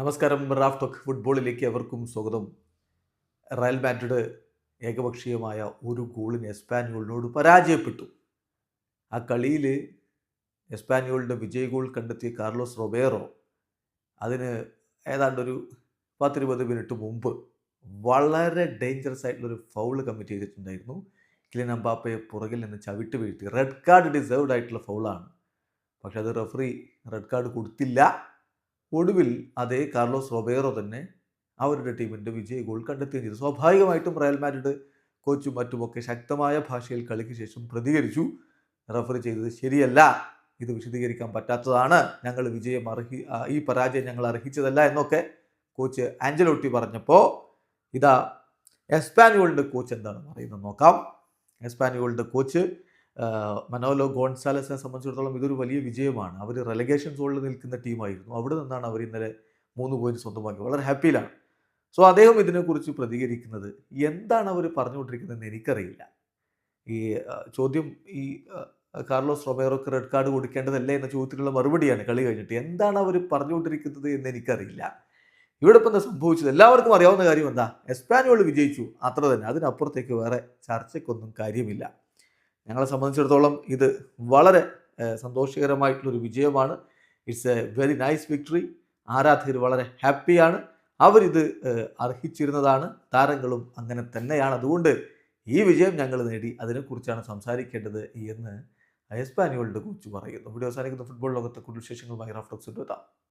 നമസ്കാരം. Raf talk ഫുട്ബോളിലേക്ക് എവർക്കും സ്വാഗതം. റയൽ മാഡ്രിഡ് ഏകപക്ഷീയമായ ഒരു ഗോളിന് എസ്പാനിയോളിനോട് പരാജയപ്പെട്ടു. ആ കളിയിൽ എസ്പാനിയോളിന്റെ വിജയ ഗോൾ കണ്ടെത്തിയ കാർലോസ് റൊബേറോ അതിന് ഏതാണ്ടൊരു പത്തിരുപത് മിനിറ്റ് മുമ്പ് വളരെ ഡേഞ്ചറസ് ആയിട്ടുള്ളൊരു ഫൗൾ കമ്മിറ്റ് ചെയ്തിട്ടുണ്ടായിരുന്നു. കിലിൻ അമ്പാപ്പയെ പുറകിൽ നിന്ന് ചവിട്ട് വീഴ്ത്തി. റെഡ് കാർഡ് ഡിസേർവ്ഡ് ആയിട്ടുള്ള ഫൗളാണ് പക്ഷെ അത് റെഫറി റെഡ് കാർഡ് കൊടുത്തില്ല. ഒടുവിൽ അതേ കാർലോസ് റൊബേറോ തന്നെ അവരുടെ ടീമിന്റെ വിജയ ഗോൾ കണ്ടെത്തുകയും ചെയ്തു സ്വാഭാവികമായിട്ടും റയൽ മാഡ്രിഡ് കോച്ചും മറ്റുമൊക്കെ ശക്തമായ ഭാഷയിൽ കളിക്ക് ശേഷം പ്രതികരിച്ചു. റഫറി ചെയ്തത് ശരിയല്ല. ഇത് വിശദീകരിക്കാൻ പറ്റാത്തതാണ്. ഞങ്ങൾ വിജയം അർഹി ഈ പരാജയം ഞങ്ങൾ അർഹിച്ചതല്ല എന്നൊക്കെ കോച്ച് ആഞ്ചലോട്ടി പറഞ്ഞപ്പോൾ ഇതാ എസ്പാനിയോളിന്റെ കോച്ച് എന്താണ് പറയുന്നത് നോക്കാം. എസ്പാനിയോളിന്റെ കോച്ച് മനോലോ ഗോൺസാലസിനെ സംബന്ധിച്ചിടത്തോളം ഇതൊരു വലിയ വിജയമാണ്. അവർ റെലഗേഷൻ സോണിൽ നിൽക്കുന്ന ടീമായിരുന്നു. അവിടെ നിന്നാണ് അവർ ഇന്നലെ മൂന്ന് പോയിന്റ് സ്വന്തമാക്കി. വളരെ ഹാപ്പിയിലാണ് സോ അദ്ദേഹം ഇതിനെക്കുറിച്ച് പ്രതികരിക്കുന്നത് എന്താണ് അവർ പറഞ്ഞുകൊണ്ടിരിക്കുന്നതെന്ന് എനിക്കറിയില്ല. ഈ ചോദ്യം ഈ കാർലോസ് റൊബേറോക്ക് റെഡ് കാർഡ് കൊടുക്കേണ്ടതല്ലേ എന്ന ചോദ്യത്തിനുള്ള മറുപടിയാണ് കളി കഴിഞ്ഞിട്ട്. എന്താണ് അവർ പറഞ്ഞുകൊണ്ടിരിക്കുന്നത് എന്ന് എനിക്കറിയില്ല. ഇവിടെ ഇപ്പം എന്താ സംഭവിച്ചത്? എല്ലാവർക്കും അറിയാവുന്ന കാര്യം എന്താ? എസ്പാനിയോൾ വിജയിച്ചു. അത്ര തന്നെ. അതിനപ്പുറത്തേക്ക് വേറെ ചർച്ചയ്ക്കൊന്നും കാര്യമില്ല. ഞങ്ങളെ സംബന്ധിച്ചിടത്തോളം ഇത് വളരെ സന്തോഷകരമായിട്ടുള്ളൊരു വിജയമാണ്. It's a very nice victory ആരാധകർ വളരെ ഹാപ്പിയാണ്. അവരിത് അർഹിച്ചിരുന്നതാണ്. താരങ്ങളും അങ്ങനെ തന്നെയാണ്. അതുകൊണ്ട് ഈ വിജയം ഞങ്ങൾ നേടി. അതിനെക്കുറിച്ചാണ് സംസാരിക്കേണ്ടത് എന്ന് എസ്പാനിയോളുടെ കോച്ച് പറയുന്നു. വീഡിയോ അവസാനിക്കുന്ന. ഫുട്ബോൾ ലോകത്തെ കൂടുതൽ വിശേഷങ്ങളുമായി റഫ്ലക്സ് എത്താം.